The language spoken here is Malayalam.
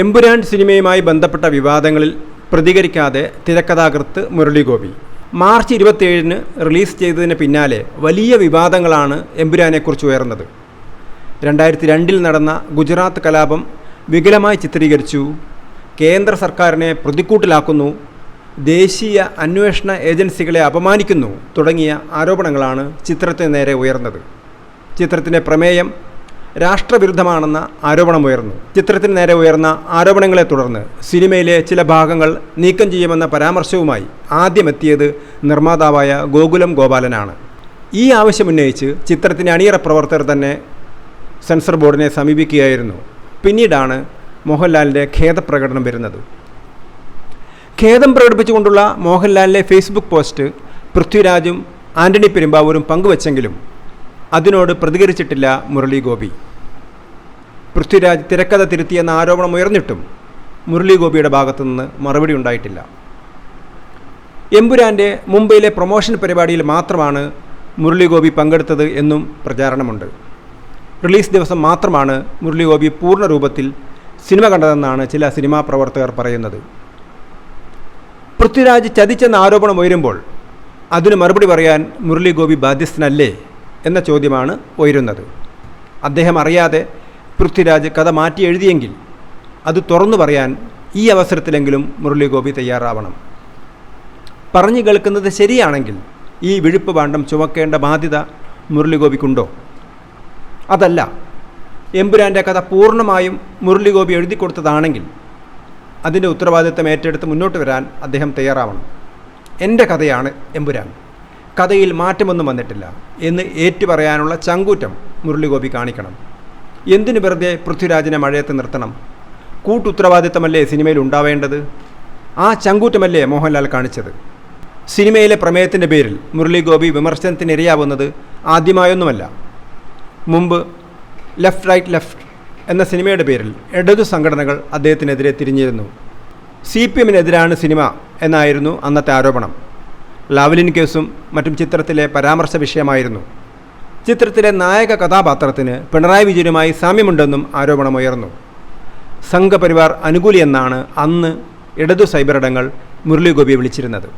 എമ്പുരാൻ സിനിമയുമായി ബന്ധപ്പെട്ട വിവാദങ്ങളിൽ പ്രതികരിക്കാതെ തിരക്കഥാകൃത്ത് മുരളീഗോപി. മാർച്ച് ഇരുപത്തിയേഴിന് റിലീസ് ചെയ്തതിന് പിന്നാലെ വലിയ വിവാദങ്ങളാണ് എമ്പുരാനെക്കുറിച്ച് ഉയർന്നത്. രണ്ടായിരത്തി രണ്ടിൽ നടന്ന ഗുജറാത്ത് കലാപം വികലമായി ചിത്രീകരിച്ചു. കേന്ദ്ര സർക്കാരിനെ പ്രതിക്കൂട്ടിലാക്കുന്നു. ദേശീയ അന്വേഷണ ഏജൻസികളെ അപമാനിക്കുന്നു തുടങ്ങിയ ആരോപണങ്ങളാണ് ചിത്രത്തിന് നേരെ ഉയർന്നത്. ചിത്രത്തിന്റെ പ്രമേയം രാഷ്ട്രവിരുദ്ധമാണെന്ന ആരോപണമുയർന്നു. ചിത്രത്തിന് നേരെ ഉയർന്ന ആരോപണങ്ങളെ തുടർന്ന് സിനിമയിലെ ചില ഭാഗങ്ങൾ നീക്കം ചെയ്യുമെന്ന പരാമർശവുമായി ആദ്യമെത്തിയത് നിർമ്മാതാവായ ഗോകുലം ഗോപാലനാണ്. ഈ ആവശ്യമുന്നയിച്ച് ചിത്രത്തിന്റെ അണിയറ പ്രവർത്തകർ തന്നെ സെൻസർ ബോർഡിനെ സമീപിക്കുകയായിരുന്നു. പിന്നീടാണ് മോഹൻലാലിന്റെ ഖേദപ്രകടനം വരുന്നത്. ഖേദം പ്രകടിപ്പിച്ചുകൊണ്ടുള്ള മോഹൻലാലിന്റെ ഫേസ്ബുക്ക് പോസ്റ്റ് പൃഥ്വിരാജും ആന്റണി പെരുമ്പാവൂരും പങ്കുവച്ചെങ്കിലും അതിനോട് പ്രതികരിച്ചിട്ടില്ല മുരളി ഗോപി. പൃഥ്വിരാജ് തിരക്കഥ തിരുത്തിയെന്ന ആരോപണം ഉയർന്നിട്ടും മുരളി ഗോപിയുടെ ഭാഗത്തുനിന്ന് മറുപടി ഉണ്ടായിട്ടില്ല. എമ്പുരാന്റെ മുംബൈയിലെ പ്രൊമോഷൻ പരിപാടിയിൽ മാത്രമാണ് മുരളി ഗോപി പങ്കെടുത്തത് എന്നും പ്രചാരണമുണ്ട്. റിലീസ് ദിവസം മാത്രമാണ് മുരളി ഗോപി പൂർണ രൂപത്തിൽ സിനിമ കണ്ടതെന്നാണ് ചില സിനിമാ പ്രവർത്തകർ പറയുന്നത്. പൃഥ്വിരാജ് ചതിച്ചെന്ന ആരോപണം ഉയരുമ്പോൾ അതിന് മറുപടി പറയാൻ മുരളി ഗോപി ബാധ്യസ്ഥനല്ലേ എന്ന ചോദ്യമാണ് ഉയരുന്നത്. അദ്ദേഹം അറിയാതെ പൃഥ്വിരാജ് കഥ മാറ്റി എഴുതിയെങ്കിൽ അത് തുറന്നു പറയാൻ ഈ അവസരത്തിലെങ്കിലും മുരളീഗോപി തയ്യാറാവണം. പറഞ്ഞു കേൾക്കുന്നത് ശരിയാണെങ്കിൽ ഈ വിഴുപ്പ് പാണ്ഡം ചുമക്കേണ്ട ബാധ്യത മുരളിഗോപിക്കുണ്ടോ? അതല്ല എമ്പുരാന്റെ കഥ പൂർണമായും മുരളിഗോപി എഴുതി കൊടുത്തതാണെങ്കിൽ അതിന്റെ ഉത്തരവാദിത്തം ഏറ്റെടുത്ത് മുന്നോട്ട് വരാൻ അദ്ദേഹം തയ്യാറാവണം. എന്റെ കഥയാണ് എമ്പുരാൻ. കഥയിൽ മാറ്റമൊന്നും വന്നിട്ടില്ല എന്ന് ഏറ്റുപറയാനുള്ള ചങ്കൂറ്റം മുരളിഗോപി കാണിക്കണം. എന്തിനു വെറുതെ പൃഥ്വിരാജിനെ മഴയത്ത് നിർത്തണം? കൂട്ടുത്തരവാദിത്തമല്ലേ സിനിമയിൽ ഉണ്ടാവേണ്ടത്? ആ ചങ്കൂറ്റമല്ലേ മോഹൻലാൽ കാണിച്ചത്? സിനിമയിലെ പ്രമേയത്തിന്റെ പേരിൽ മുരളി ഗോപി വിമർശനത്തിനിരയാവുന്നത് ആദ്യമായൊന്നുമല്ല. മുമ്പ് ലെഫ്റ്റ് റൈറ്റ് ലെഫ്റ്റ് എന്ന സിനിമയുടെ പേരിൽ ഇടതു സംഘടനകൾ അദ്ദേഹത്തിനെതിരെ തിരിഞ്ഞിരുന്നു. സി പി എമ്മിനെതിരാണ് സിനിമ എന്നായിരുന്നു അന്നത്തെ ആരോപണം. ലാവലിൻ കേസും മറ്റും ചിത്രത്തിലെ പരാമർശ വിഷയമായിരുന്നു. ചിത്രത്തിലെ നായക കഥാപാത്രത്തിന് പിണറായി വിജയനുമായി സാമ്യമുണ്ടെന്നും ആരോപണമുയർന്നു സംഘപരിവാർ അനുകൂലിയെന്നാണ് അന്ന് ഇടതു സൈബറിടങ്ങൾ മുരളീഗോപിയെ വിളിച്ചിരുന്നത്.